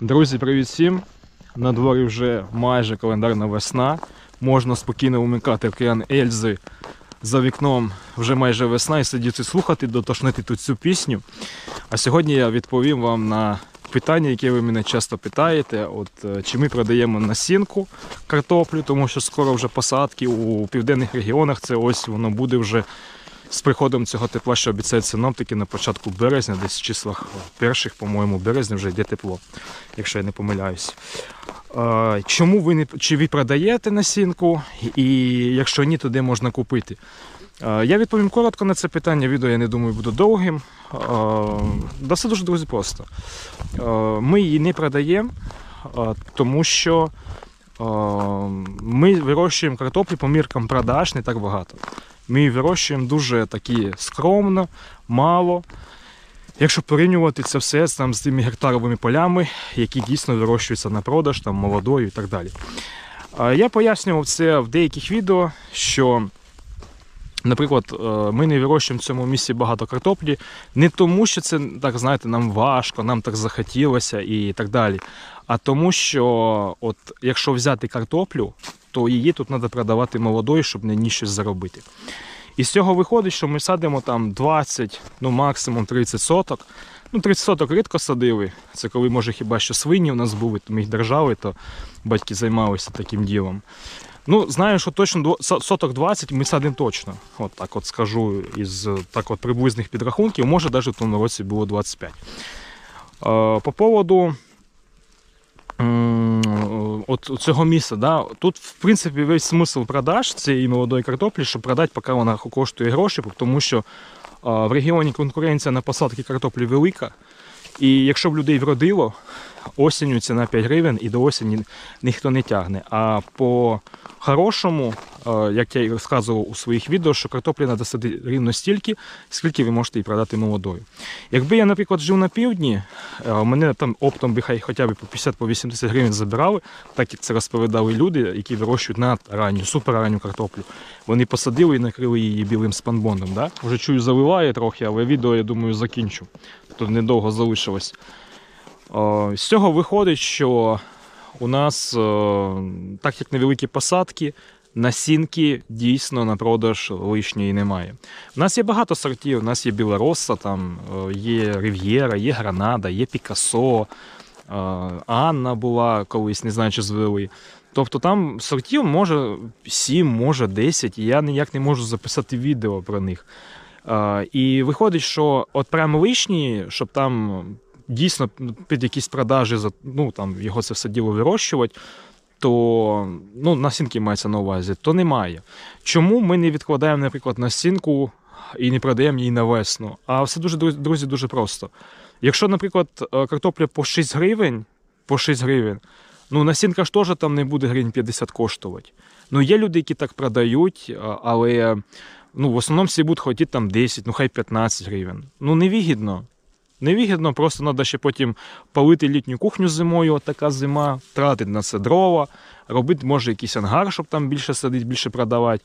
Друзі, привіт всім! На дворі вже майже календарна весна. Можна спокійно вмикати океан Ельзи за вікном вже майже весна і сидіти слухати, дотошнити тут цю пісню. А сьогодні я відповім вам на питання, яке ви мене часто питаєте. От е, чи ми продаємо насінку картоплю, тому що скоро вже посадки у південних регіонах. Це ось воно буде вже з приходом цього тепла, що обіцяють синоптики на початку березня, десь в числах перших, по-моєму, березня вже йде тепло, якщо я не помиляюсь. Чому ви не чи ви продаєте насінку, і якщо ні, то де можна купити? Я відповім коротко на це питання. Відео я не думаю буде довгим. Да все дуже просто. Ми її не продаємо, тому що ми вирощуємо картоплю по міркам продаж не так багато. Ми вирощуємо дуже такі скромно, мало. Якщо порівнювати це все там, з тими гектаровими полями, які дійсно вирощуються на продаж, там, молодою і так далі. Я пояснював це в деяких відео, що, наприклад, е, ми не вирощуємо в цьому місці багато картоплі, не тому, що це так, знаєте, нам важко, нам так захотілося і так далі. А тому, що от, якщо взяти картоплю, то її тут треба продавати молодою, щоб на ній щось заробити. І з цього виходить, що ми садимо там 20, ну максимум 30 соток. Ну, 30 соток рідко садили. Це коли, може, хіба що свині у нас були, то ми їх держали, то батьки займалися таким ділом. Ну, знаю, що точно соток 20 ми садимо точно. От так от скажу із так от приблизних підрахунків. Може, навіть в тому році було 25. Е, По поводу от цього місця, да, тут, в принципі, весь смисл продаж цієї молодої картоплі, щоб продати, поки вона коштує гроші, тому що в регіоні конкуренція на посадки картоплі велика. І якщо б людей вродило, осінню ціна 5 гривень і до осені ніхто не тягне. А по хорошому, е, як я і розказував у своїх відео, що картоплі треба садити рівно стільки, скільки ви можете її продати молодою. Якби я, наприклад, жив на півдні, е, мене там оптом би хай хоча б по 50-80 гривень забирали, так як це розповідали люди, які вирощують на ранню, суперранню картоплю. Вони посадили і накрили її білим спанбондом. Да? Вже чую, заливає трохи, але відео, я думаю, закінчу. Тут недовго залишилось. З цього виходить, що у нас, так як невеликі посадки, насінки дійсно на продаж лишньої немає. У нас є багато сортів, у нас є Білороса, там, є Рив'єра, є Гранада, є Пікассо, Анна була колись, не знаю, чи звели. Тобто там сортів може 7, може 10, і я ніяк не можу записати відео про них. І виходить, що от прямо лишні, щоб там дійсно під якісь продажі ну, там, його це все діло вирощувати, то ну, насінки мається на увазі, то немає. Чому ми не відкладаємо, наприклад, насінку і не продаємо її на весну? А все дуже, друзі, друзі, дуже просто. Якщо, наприклад, е, картопля по 6 гривень, по 6 гривень, ну насінка ж теж там не буде гривень 50 коштувати. Ну, є люди, які так продають, але ну, в основному всі будуть хотіти там 10, ну хай 15 гривень. Ну, невигідно. Невигідно, просто треба ще потім палити літню кухню зимою, така зима, тратити на це дрова, робити, може, якийсь ангар, щоб там більше садити, більше продавати.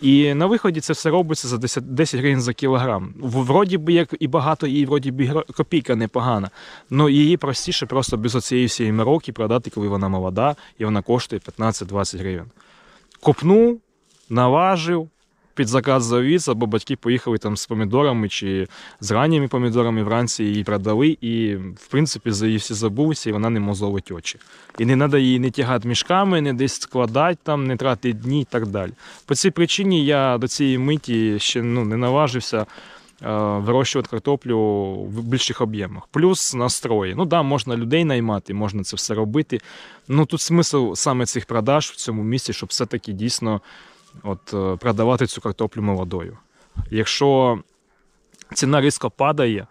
І на виході це все робиться за 10, 10 гривень за кілограм. Вроді би як і багато, і вроді би копійка непогана. але її простіше просто без оцієї всієї мороки продати, коли вона молода, і вона коштує 15-20 гривень. Копнув, наважив, під заказ завіз, або батьки поїхали там з помідорами чи з ранніми помідорами вранці її продали, і в принципі за її всі забулися, і вона не мозолить очі. І не треба її не тягати мішками, не десь складати, там, не тратити дні і так далі. По цій причині я до цієї миті ще ну, не наважився. е, Вирощувати картоплю в більших об'ємах. Плюс настрої. Ну да, можна людей наймати, можна це все робити. Ну тут смисл саме цих продаж в цьому місці, щоб все-таки дійсно от, е, продавати цю картоплю молодою. Якщо ціна різко падає,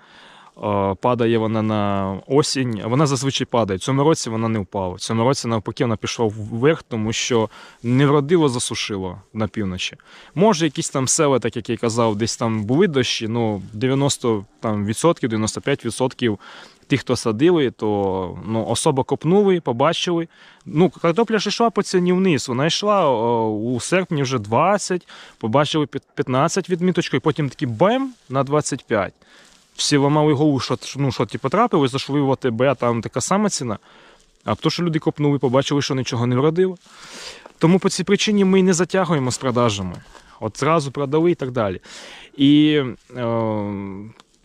е, падає вона на осінь, вона зазвичай падає. Цьому році вона не впала. Цьому році навпаки вона пішла вверх, тому що не вродило, засушило на півночі. Може, якісь там села, так як я казав, десь там були дощі, ну 90 там, відсотків, 95% тих, хто садили, то ну, особо копнули, побачили. Ну, картопля ж йшла по ціні вниз. Вона йшла о, у серпні вже 20, побачили 15 відміточкою, потім такий бем на 25. всі ламали голову, що, ну, що типу, трапилось, зайшли в ОТБ, там така сама ціна. А то, що люди копнули, побачили, що нічого не вродило. Тому по цій причині ми не затягуємо з продажами. От зразу продали і так далі. І е,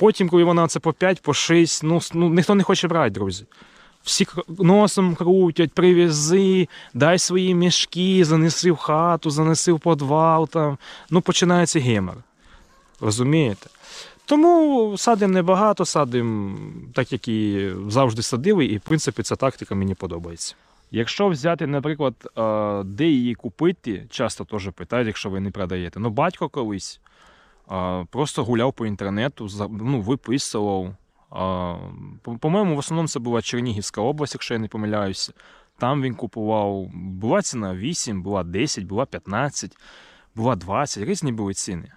потім, коли вона це по 5, по 6, ну, ну ніхто не хоче брати, друзі. Всі носом крутять, привези, дай свої мішки, занеси в хату, занеси в подвал. Там. Ну, починається гемор. Розумієте? Тому садимо небагато, садимо так, як і завжди садили, і в принципі ця тактика мені подобається. Якщо взяти, наприклад, е, де її купити, часто теж питають, якщо ви не продаєте. Ну, батько колись просто гуляв по інтернету, ну, виписував. По-моєму, в основному це була Чернігівська область, якщо я не помиляюся. Там він купував. Була ціна 8, була 10, була 15, була 20, різні були ціни.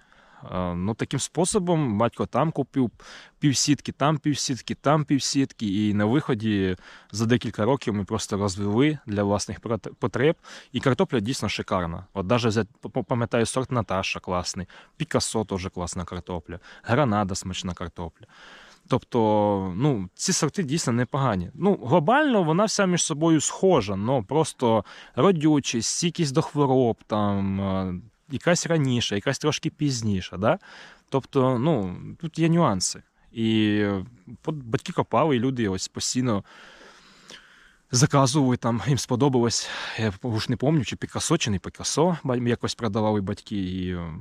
Е, Ну, таким способом батько там купив півсітки, там півсітки, там півсітки, і на виході за декілька років ми просто розвели для власних потреб. І картопля дійсно шикарна. От навіть пам'ятаю, сорт Наташа класний, Пікассо теж класна картопля, Гранада смачна картопля. Тобто, ну, ці сорти дійсно непогані. Ну, глобально вона вся між собою схожа, але просто родючість, стійкість до хвороб, там, е, якась раніше, якась трошки пізніше. Да? Тобто, ну, тут є нюанси. І е, батьки копали, і люди ось постійно заказували там, їм сподобалось. Я вже не пам'ятаю, чи Пікасо, чи не Пікасо, якось продавали батьки. І е,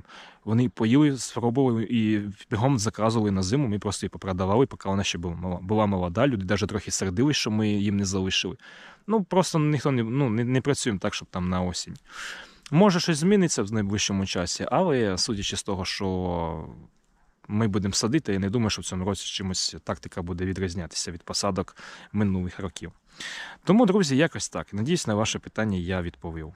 вони поїли, спробували і бігом заказували на зиму. Ми просто її попродавали, поки вона ще була, була молода. Люди навіть трохи сердились, що ми їм не залишили. Ну, просто ніхто не, ну, не, не працюємо так, щоб там на осінь. Може, щось зміниться в найближчому часі, але судячи з того, що ми будемо садити, я не думаю, що в цьому році чимось тактика буде відрізнятися від посадок минулих років. Тому, друзі, якось так. Надіюсь, на ваше питання я відповів.